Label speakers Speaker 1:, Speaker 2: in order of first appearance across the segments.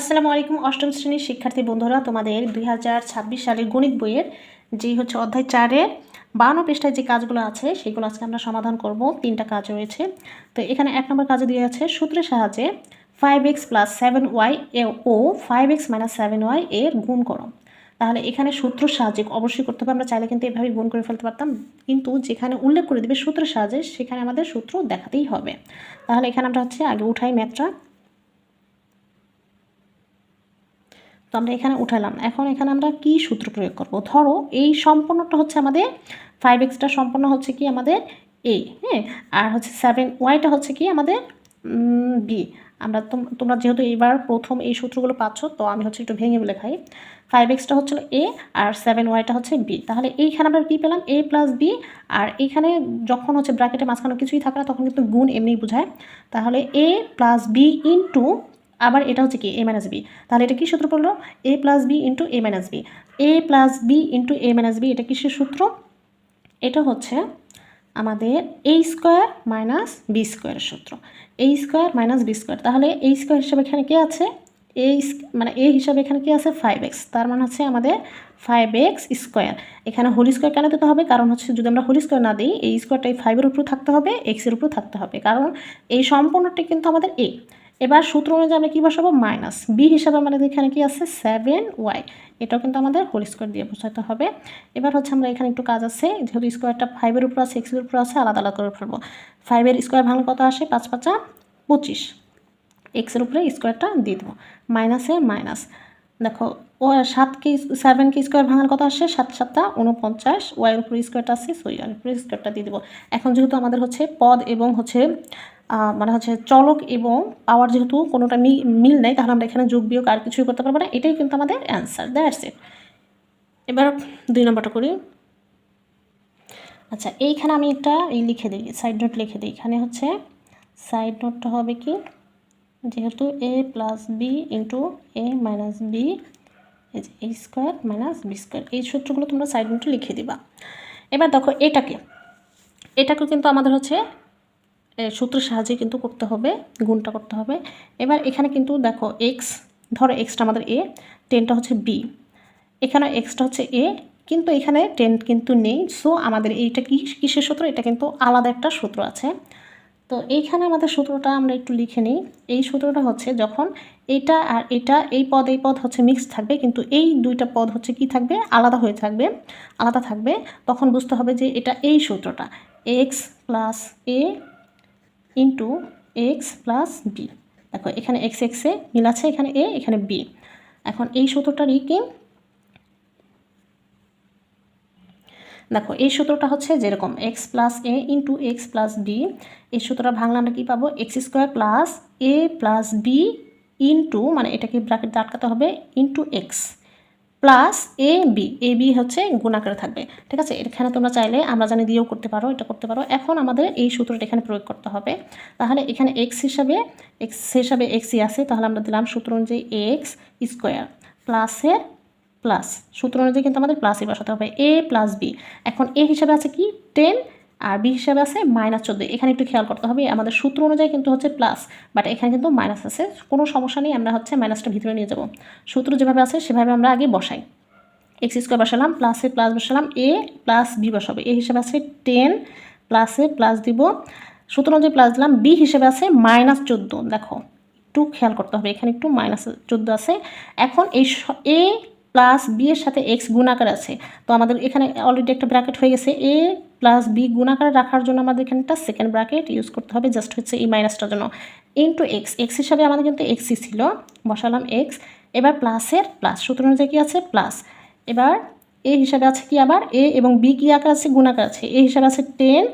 Speaker 1: আসসালামু আলাইকুম, অষ্টম শ্রেণির শিক্ষার্থী বন্ধুরা, তোমাদের দুই হাজার ছাব্বিশ সালের গণিত বইয়ের যেই হচ্ছে অধ্যায় চারের বাউন্ন পৃষ্ঠায় যে কাজগুলো আছে, সেগুলো আজকে আমরা সমাধান করব। তিনটা কাজ রয়েছে। তো এখানে এক নম্বর কাজে দিয়ে আছে, সূত্রের সাহায্যে five x plus seven y এ ও five x minus seven y এর গুণ করো। তাহলে এখানে সূত্রের সাহায্যে অবশ্যই করতে হবে, আমরা চাইলে কিন্তু এভাবে গুণ করে ফেলতে পারতাম। কিন্তু যেখানে উল্লেখ করে দেবে সূত্রের সাহায্যে, সেখানে আমাদের সূত্র দেখাতেই হবে। তাহলে এখানে আমরা হচ্ছে আগে উঠাই ম্যাথটা তো আমরা এখানে উঠালাম। এখন এখানে আমরা কি সূত্র প্রয়োগ করব? ধরো এই সম্পূর্ণটা হচ্ছে আমাদের ফাইভ এক্সটা সম্পূর্ণ হচ্ছে কি আমাদের এ হ্যাঁ? আর হচ্ছে সেভেন ওয়াইটা হচ্ছে কি আমাদের বি আমরা তোমরা যেহেতু এবার প্রথম এই সূত্রগুলো পাচ্ছ, তো আমি হচ্ছে একটু ভেঙে বলে খাই ফাইভ এক্সটা হচ্ছিল এ আর সেভেন ওয়াইটা হচ্ছে বি তাহলে এইখানে আমরা কী পেলাম? এ প্লাস বি আর এইখানে যখন হচ্ছে ব্র্যাকেটে মাঝখানে কিছুই থাকে না, তখন কিন্তু গুণ এমনি বোঝায়। তাহলে এ প্লাস বি ইন্টু আবার এটা হচ্ছে কি? এ মাইনাস বি তাহলে এটা কি সূত্র পড়ল? A plus b into a minus b a plus b into a minus b এটা কিসের সূত্র? এটা হচ্ছে আমাদের এ স্কোয়ার মাইনাস বি স্কোয়ারের সূত্র। A square minus b square তাহলে এই স্কোয়ার হিসাবে এখানে কি আছে? এ মানে এ হিসাবে এখানে কি আছে? ফাইভ এক্স তার মানে হচ্ছে আমাদের ফাইভ এক্স স্কোয়ার এখানে হোল স্কোয়ার কেন দিতে হবে? কারণ হচ্ছে যদি আমরা হোল স্কোয়ার না দিই, এই স্কোয়ারটা এই ফাইভের উপর থাকতে হবে এক্সের উপর থাকতে হবে। কারণ এই সম্পূর্ণটি কিন্তু আমাদের এ এবার সূত্র অনুযায়ী আমরা কী বসাবো? মাইনাস বি হিসাবে আমাদের এখানে কি আছে? সেভেন ওয়াই এটাও কিন্তু আমাদের হোল স্কোয়ার দিয়ে বোঝাতে হবে। এবার হচ্ছে আমরা এখানে একটু কাজ আছে। যেহেতু স্কোয়ারটা ফাইভের উপর আছে এক্সের উপর আছে, আলাদা আলাদা করে ফেলব। ফাইভের স্কোয়ার ভাঙলে কত আসে? পাঁচ পাঁচা পঁচিশ। এক্সের উপরে স্কোয়ারটা দিয়ে দেবো। মাইনাসে মাইনাস দেখো, ও সাতকে সেভেনকে স্কোয়ার ভাঙার কথা আসে? সাত সাতটা উনপঞ্চাশ। ওয়াইয়ের উপরে স্কোয়ারটা আছে সই ওয়ার উপরে স্কোয়ারটা দিয়ে দেবো। এখন যেহেতু আমাদের হচ্ছে পদ এবং হচ্ছে মানে হচ্ছে চলক এবং পাওয়ার যেহেতু কোনোটা মিল নেই, তাহলে আমরা এখানে যোগ বিয়োগ আর কিছুই করতে পারব না। এটাই কিন্তু আমাদের অ্যান্সার দ্যাটস ইট এবার দুই নম্বরটা করি। আচ্ছা এইখানে আমি একটা এই লিখে দিই সাইড নোট লিখে দিই। এখানে হচ্ছে সাইড নোটটা হবে কি? যেহেতু a plus b into a minus b a square minus b square এই সূত্রগুলো তোমরা সাইড নোটে লিখে দিবা। এবার দেখো, এটাকে এটাকে কিন্তু আমাদের হচ্ছে সূত্রের সাহায্যে কিন্তু করতে হবে, গুণটা করতে হবে। এবার এখানে কিন্তু দেখো এক্স ধরো এক্সটা আমাদের এ টেনটা হচ্ছে বি এখানে এক্সটা হচ্ছে এ কিন্তু এখানে টেন কিন্তু নেই। সো আমাদের এইটা কি, কিসের সূত্র? এটা কিন্তু আলাদা একটা সূত্র আছে। তো এইখানে আমাদের সূত্রটা আমরা একটু লিখে নিই। এই সূত্রটা হচ্ছে যখন এটা আর এটা, এই পদ এই পদ হচ্ছে মিক্স থাকবে, কিন্তু এই দুইটা পদ হচ্ছে কি থাকবে? আলাদা হয়ে থাকবে, আলাদা থাকবে। তখন বুঝতে হবে যে এটা এই সূত্রটা x plus a into x plus b দেখো, এখানে এক্স এক্সে মিল আছে, এখানে এ এখানে বি এখন এই সূত্রটারই কি? দেখো, এই সূত্রটা হচ্ছে যেরকম x plus a into x plus b এই সূত্রটা ভাঙলে আমরা কী পাবো? X square plus a plus b into মানে এটাকে ব্র্যাকেট আটকাতে হবে into x plus a b a b হচ্ছে গুণাকারে থাকবে। ঠিক আছে? এখানে তোমরা চাইলে আমরা জানি দিয়েও করতে পারো, এটা করতে পারো। এখন আমাদের এই সূত্রটা এখানে প্রয়োগ করতে হবে। তাহলে এখানে এক্স হিসাবে এক্স হিসাবে এক্সই আছে, তাহলে আমরা দিলাম সূত্র অনুযায়ী এক্স স্কোয়ার প্লাসের প্লাস সূত্র অনুযায়ী কিন্তু আমাদের প্লাসই বসাতে হবে। এ প্লাস বি এখন এ হিসাবে আছে কি? টেন আর বি হিসাবে আছে মাইনাস চোদ্দ। এখানে একটু খেয়াল করতে হবে, আমাদের সূত্র অনুযায়ী কিন্তু হচ্ছে প্লাস বাট এখানে কিন্তু মাইনাস আছে। কোনো সমস্যা নেই, আমরা হচ্ছে মাইনাসটা ভিতরে নিয়ে যাব। সূত্র যেভাবে আছে, সেভাবে আমরা আগে বসাই। এক্স স্কোয়ার বসালাম প্লাসে প্লাস বসালাম এ প্লাস বি বসাবে। এ হিসাবে আছে টেন প্লাসে প্লাস দিব। সূত্র অনুযায়ী প্লাস দিলাম বি হিসেবে আছে মাইনাস চোদ্দ। দেখো, একটু খেয়াল করতে হবে, এখানে একটু মাইনাস চোদ্দ আছে। এখন এই এ প্লাস বি এর সাথে এক্স গুণাকার আছে। তো আমাদের এখানে অলরেডি একটা ব্র্যাকেট হয়ে গেছে এ প্লাস বি গুণাকার রাখার জন্য আমাদের এখানে একটা সেকেন্ড ব্র্যাকেট ইউজ করতে হবে জাস্ট হচ্ছে এই মাইনাসটার জন্য। ইন্টু এক্স এক্স হিসাবে আমাদের কিন্তু এক্সই ছিল, বসালাম এক্স এবার প্লাসের প্লাস সূত্র অনুযায়ী কী আছে? প্লাস এবার এ হিসাবে আছে কি আবার? এ এবং বি কী আকার আছে? গুণাকার আছে। এ হিসাবে আছে টেন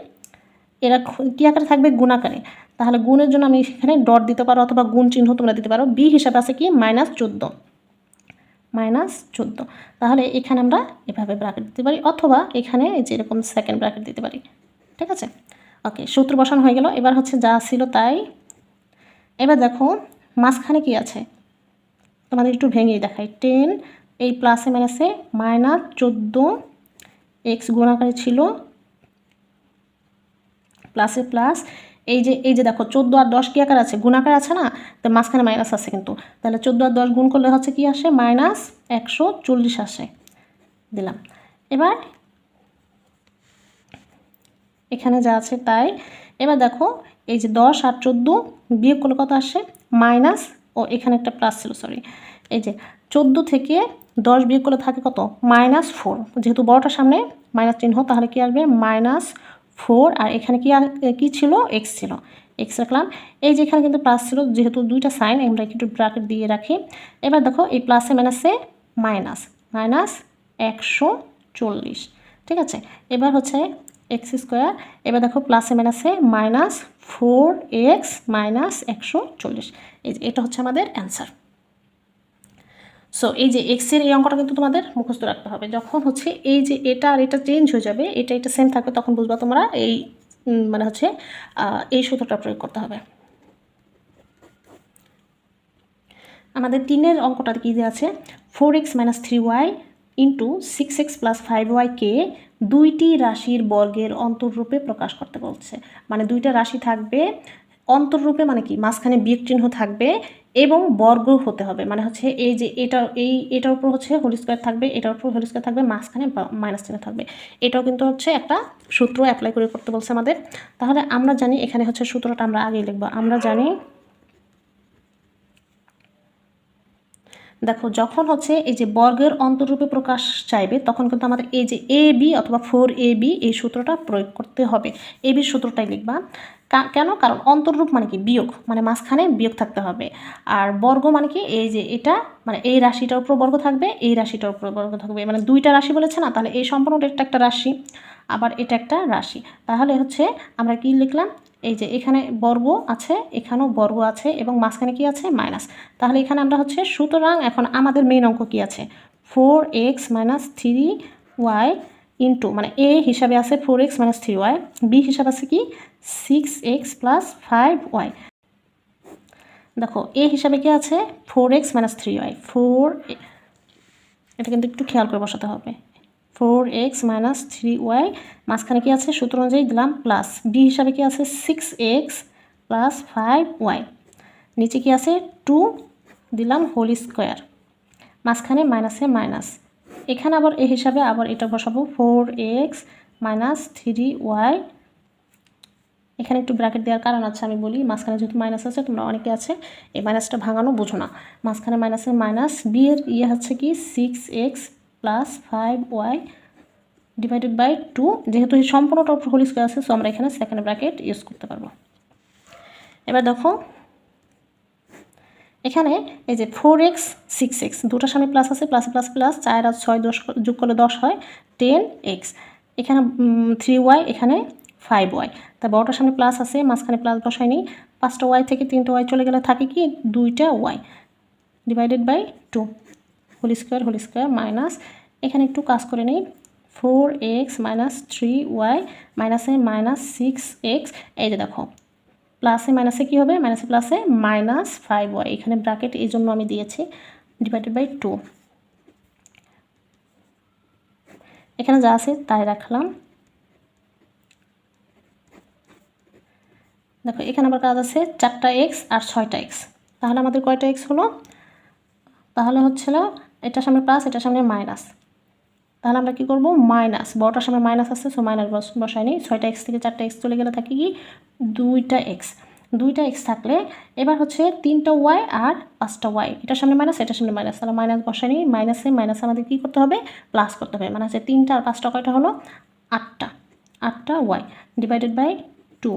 Speaker 1: এরা কী আকারে থাকবে? গুণাকারে তাহলে গুণের জন্য আমি এখানে ডট দিতে পারো অথবা গুণ চিহ্ন তোমরা দিতে পারো। বি হিসাবে আছে কি? মাইনাস চোদ্দ। মাইনাস চোদ্দ। তাহলে এখানে আমরা এভাবে ব্র্যাকেট দিতে পারি অথবা এখানে যেরকম সেকেন্ড ব্র্যাকেট দিতে পারি। ঠিক আছে? ওকে সূত্র বসানো হয়ে গেল। এবার হচ্ছে যা ছিল তাই। এবার দেখো, মাঝখানে কি আছে? তোমাদের একটু ভেঙেই দেখাই। টেন, এই প্লাসে মাইনাসে মাইনাস চোদ্দ এক্স গুণাকারে ছিল প্লাসে প্লাস এই যে এই যে দেখো, চোদ্দ আর দশ কি আকার আছে? গুণাকার আছে না? তো মাঝখানে মাইনাস আছে কিন্তু। তাহলে চোদ্দ আর দশ গুণ করলে হচ্ছে কি আসে? মাইনাস একশো চল্লিশ আসে। দিলাম। এবার এখানে যা আছে তাই। এবার দেখো, এই যে দশ আর চোদ্দ বিয়োগ করলে কত আসে? মাইনাস ও এখানে একটা প্লাস ছিল সরি এই যে চোদ্দ থেকে দশ বিয়োগ করলে থাকে কত? মাইনাস ফোর যেহেতু বড়টার সামনে মাইনাস চিহ্ন, তাহলে কি আসবে? মাইনাস ফোর আর এখানে কি কি ছিল? এক্স ছিল। এক্স রাখলাম। এই যে এখানে কিন্তু প্লাস ছিল, যেহেতু দুইটা সাইন আমরা একটু ব্র্যাকেট দিয়ে রাখি। এবার দেখো, এই প্লাসে মাইনাসে মাইনাস মাইনাস একশো চল্লিশ। ঠিক আছে? এবার হচ্ছে এক্স স্কোয়ার এবার দেখো প্লাসে মাইনাসে মাইনাস ফোর এক্স মাইনাস একশো চল্লিশ। এই এটা হচ্ছে আমাদের অ্যান্সার সো এই যে এক্সের এই অঙ্কটা কিন্তু তোমাদের মুখস্থ রাখতে হবে। যখন হচ্ছে এই যে এটা আর এটা চেঞ্জ হয়ে যাবে, এটা এটা সেম থাকবে, তখন বুঝবা তোমরা এই মানে হচ্ছে এই সূত্রটা প্রয়োগ করতে হবে। আমাদের তিনের অঙ্কটা কী দিয়ে আছে? Four x minus three y into six x plus five ওয়াইকে দুইটি রাশির বর্গের অন্তররূপে প্রকাশ করতে বলছে। মানে দুইটা রাশি থাকবে, অন্তররূপে মানে কি? মাঝখানে বিয়োগ চিহ্ন থাকবে এবং বর্গ হতে হবে। মানে হচ্ছে এই যে এটা, এই, এটার উপর হচ্ছে হোল স্কোয়ার থাকবে, এটার উপর হোল স্কোয়ার থাকবে, মাঝখানে মাইনাস চিহ্ন থাকবে। এটাও কিন্তু হচ্ছে একটা সূত্র অ্যাপ্লাই করে করতে বলছে আমাদের। তাহলে আমরা জানি এখানে হচ্ছে সূত্রটা আমরা আগেই লিখব। আমরা জানি দেখো, যখন হচ্ছে এই যে বর্গের অন্তরূপে প্রকাশ চাইবে, তখন কিন্তু আমাদের এই যে এ বি অথবা ফোর এ বি এই সূত্রটা প্রয়োগ করতে হবে। এ বির সূত্রটাই লিখবা। কেন? কারণ অন্তর্রূপ মানে কি? বিয়োগ মানে মাঝখানে বিয়োগ থাকতে হবে। আর বর্গ মানে কি? এই যে এটা মানে এই রাশিটার উপর বর্গ থাকবে, এই রাশিটার উপর বর্গ থাকবে। মানে দুইটা রাশি বলেছে না? তাহলে এই সম্পূর্ণটা একটা একটা রাশি, আবার এটা একটা রাশি। তাহলে হচ্ছে আমরা কি লিখলাম? এই যে এখানে বর্গ আছে, এখানেও বর্গ আছে এবং মাঝখানে কি আছে? মাইনাস। তাহলে এখানে আমরা হচ্ছে সুতরাং এখন আমাদের মেইন অঙ্ক কি আছে? Four x minus three y into মানে এ হিসাবে আছে four x minus three y b হিসাবে আছে কি? Six x plus five y দেখো এ হিসাবে কি আছে? Four x minus three y four এটা কিন্তু একটু খেয়াল করে বসাতে হবে। Four x minus three y, মাঝখানে কি আছে? সূত্র অনুযায়ী দিলাম প্লাস বি হিসাবে কি আছে? Six x plus five y. নিচে কি আছে? টু দিলাম হোল স্কোয়ার মাঝখানে মাইনাসে মাইনাস এখানে আবার এ হিসাবে আবার এটা বসাবো। Four x minus three y. এখানে একটু ব্র্যাকেট দেওয়ার কারণ আছে, আমি বলি। মাঝখানে যেহেতু মাইনাস আছে, তোমরা অনেকে আছে, এই মাইনাসটা ভাঙানো বোঝো না। মাঝখানে মাইনাসের মাইনাস বি এর ইয়ে হচ্ছে কি? Six x plus five y divided by two যেহেতু সম্পূর্ণটা উপর হোল স্কোয়ার আছে সো আমরা এখানে সেকেন্ড ব্র্যাকেট ইউজ করতে পারব। এবার দেখো, এখানে এই যে ফোর এক্স সিক্স এক্স দুটার সামনে প্লাস আছে প্লাস প্লাস প্লাস চার আর ছয় দশ যোগ করলে দশ হয় টেন এক্স এখানে থ্রি ওয়াই এখানে ফাইভ ওয়াই তা বড়টার সামনে প্লাস আছে, মাঝখানে প্লাস বসায়নি পাঁচটা ওয়াই থেকে তিনটা ওয়াই চলে গেলে থাকে কি? দুইটা y divided by two whole square whole square minus এখানে একটু কাজ করে নেই। Four x minus three y মাইনাসে মাইনাস সিক্স এক্স এই যে দেখো। প্লাসে মাইনাসে কী হবে? মাইনাসে প্লাসে মাইনাস ফাইভ ওয়াই এখানে ব্র্যাকেট এই জন্য আমি দিয়েছি ডিভাইডেড বাই টু এখানে যা আছে তাই রাখলাম। দেখো, এখানে আবার কাজ আছে, চারটা এক্স আর ছয়টা এক্স তাহলে আমাদের কয়টা এক্স হলো? তাহলে হচ্ছিল এটার সামনে প্লাস এটার সামনে মাইনাস তাহলে আমরা কী করব? মাইনাস, বড়টার সামনে মাইনাস আছে সো মাইনাস বসাই বসায়নি ছয়টা এক্স থেকে চারটা এক্স চলে গেলে থাকে কি? দুইটা এক্স দুইটা এক্স থাকলে এবার হচ্ছে তিনটা ওয়াই আর পাঁচটা ওয়াই এটার সামনে মাইনাস, এটার সামনে মাইনাস। তাহলে মাইনাস বসাই বসায়নি মাইনাসে মাইনাসে আমাদের কী করতে হবে? প্লাস করতে হবে। মানে হচ্ছে তিনটা আর পাঁচটা কয়টা হলো? আটটা। আটটা ওয়াই ডিভাইডেড বাই টু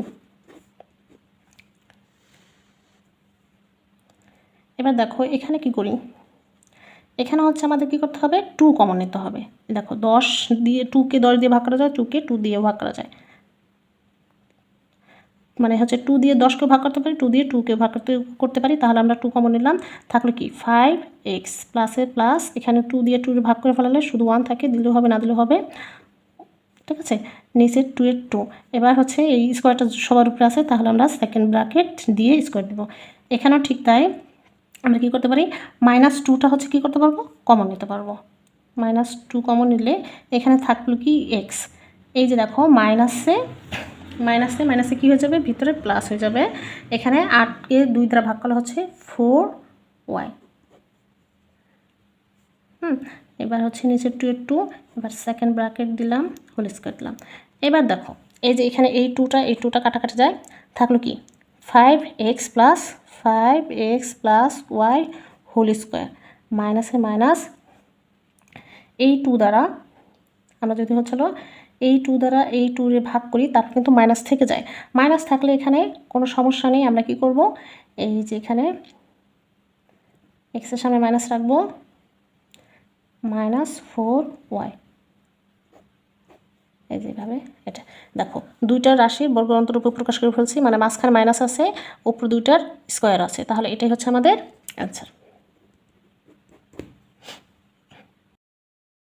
Speaker 1: এবার দেখো, এখানে কি করি? এখানে হচ্ছে আমাদের কী করতে হবে? টু কমন নিতে হবে। দেখো, দশ দিয়ে টুকে দশ দিয়ে ভাগ করা যায় টুকে টু দিয়ে ভাগ করা যায়। মানে হচ্ছে টু দিয়ে দশকে ভাগ করতে পারি টু দিয়ে টুকে ভাগ করতে করতে পারি, তাহলে আমরা টু কমন নিলাম। থাকলে কি? ফাইভ এক্স প্লাসের প্লাস এখানে টু দিয়ে টু ভাগ করে ফেলালে শুধু ওয়ান থাকে, দিলেও হবে, না দিলেও হবে। ঠিক আছে? নিচে টু এর টু এবার হচ্ছে এই স্কোয়ারটা সবার উপরে আছে, তাহলে আমরা সেকেন্ড ব্র্যাকেট দিয়ে স্কোয়ার দেবো। এখানেও ঠিক তাই। আমরা কী করতে পারি? মাইনাস টুটা হচ্ছে কী করতে পারব? কমন নিতে পারব। মাইনাস টু কমন নিলে এখানে থাকল কি? এক্স এই যে দেখো মাইনাসে মাইনাসে মাইনাসে কী হয়ে যাবে? ভিতরে প্লাস হয়ে যাবে। এখানে আটকে দুই দ্বারা ভাগ করা হচ্ছে ফোর ওয়াই হুম, এবার হচ্ছে নিচে টু এর টু এবার সেকেন্ড ব্র্যাকেট দিলাম হোল স্কোয়ার দিলাম। এবার দেখো, এই যে এখানে এই টুটা এই টুটা কাটাকাটি যায়, থাকল কি? Five x plus five x plus y whole square মাইনাসে মাইনাস এই টু দ্বারা, আমরা যদি হচ্ছিল এই টু দ্বারা এই টুরে ভাগ করি, তারপর কিন্তু মাইনাস থেকে যায়। মাইনাস থাকলে এখানে কোনো সমস্যা নেই, আমরা কি করব? এই যে এখানে এক্সের সামনে মাইনাস রাখব মাইনাস ফোর ওয়াই এই যেভাবে এটা। দেখো, দুইটার রাশি বর্গ অন্তরূপে প্রকাশ করে ফেলছি মানে মাঝখানে মাইনাস আছে, উপর দুইটার স্কোয়ার আছে। তাহলে এটাই হচ্ছে আমাদের অ্যান্সার